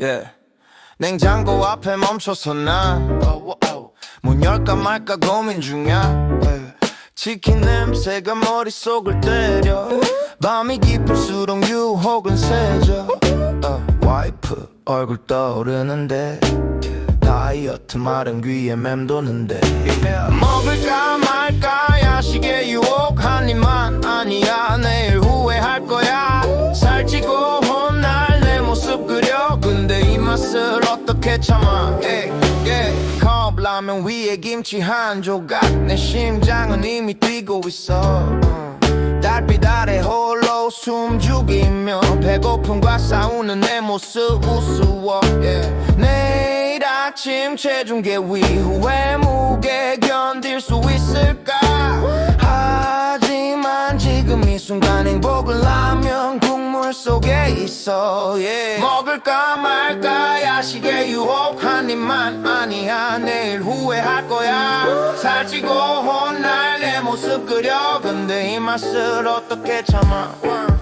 yeah. 냉장고 앞에 멈춰서 난문 열까 말까 고민 중이야. yeah. 치킨 냄새가 머릿속을 때려. 밤이 깊을수록 유혹은 세져. 어, 와이프 얼굴 떠오르는데. 다이어트 마른 귀에 맴도는데. 먹을까 말까 맛을 어떻게 참아 yeah, yeah. 컵라면 위에 김치 한 조각 내 심장은 이미 뛰고 있어 어. 달빛 아래 홀로 숨죽이며 배고픔과 싸우는 내 모습 우스워 yeah. 내일 아침 체중계 이후에 무게 견딜 수 있을까 하지만 지금 이 순간 행복은 라면 국 물 속에 있어 yeah. 먹을까 말까 야식의 유혹 한 입만 아니야. 내일 후회할 거야. 살찌고 혼날 내 모습 그려. 근데 이 맛을 어떻게 참아